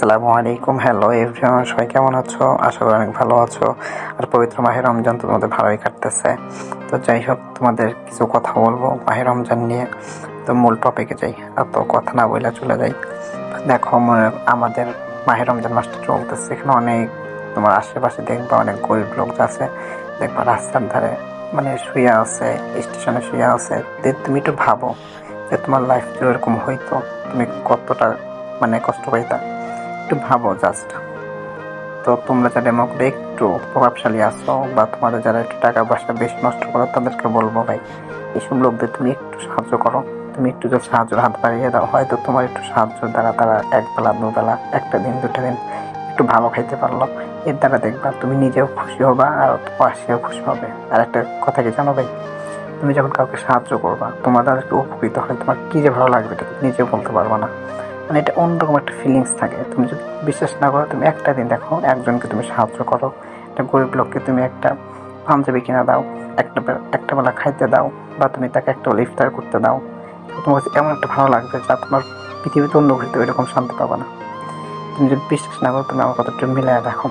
আসসালামু আলাইকুম। Hello everyone সবাই কেমন আছো? আশা করি অনেক ভালো আছো। আর পবিত্র মাহের রমজান তো তোমাদের ভালোই কাটতেছে। তো যাই হোক, তোমাদের কিছু কথা বলব মাহের রমজান নিয়ে। তো মূল টপিকে যাই, আর তো কথা না বলে চলে যাই। দেখো আমাদের মাহের রমজান মাসটা চলতেছে। এখানে অনেক তোমার আশেপাশে দেখবা অনেক গরিব লোক আছে। দেখবা রাস্তার ধারে মানে শুয়ে আছে, স্টেশনে শুয়ে আছে। তুমি একটু ভাবো যে তোমার লাইফ এরকম হইতো? তুমি কতটা মানে কষ্ট পাইতা? একটু ভাবো জাস্ট তো তোমরা যারা মধ্যে একটু প্রভাবশালী আছো বা তোমাদের যারা একটু টাকা পয়সা বেশি নষ্ট করো, তাদেরকে বলব ভাই, এইসব লোকদের তুমি একটু সাহায্য করো। তুমি একটু যদি সাহায্যের হাত বাড়িয়ে দাও, হয়তো তোমার একটু সাহায্য দ্বারা তারা এক বেলা দুবেলা, একটা দিন, দুটা দিন একটু ভালো খাইতে পারল। এর দ্বারা দেখবা তুমি নিজেও খুশি হবা আর পাশেও খুশি হবে। আর একটা কথা কি জানো ভাই? তুমি যখন কাউকে সাহায্য করবা তোমার দ্বারা উপকৃত হয় তোমার কি যে ভালো লাগবে এটা নিজেও বলতে পারবে না। মানে এটা অন্যরকম একটা ফিলিংস থাকে। তুমি যদি বিশ্বাস না করো, তুমি একটা দিন দেখো, একজনকে তুমি সাহায্য করো, একটা গরিব লোককে তুমি একটা পাঞ্জাবি কিনা দাও, একটা একটা বেলা খাইতে দাও, বা তুমি তাকে একটা বেলা ইফতার করতে দাও। তোমার কাছে এমন একটা ভালো লাগবে যা তোমার পৃথিবীতে অন্য ঘুরতে এরকম শান্তি পাবে না। তুমি যদি বিশ্বাস না করো, তুমি আমার কথাটা মিলাই দেখো।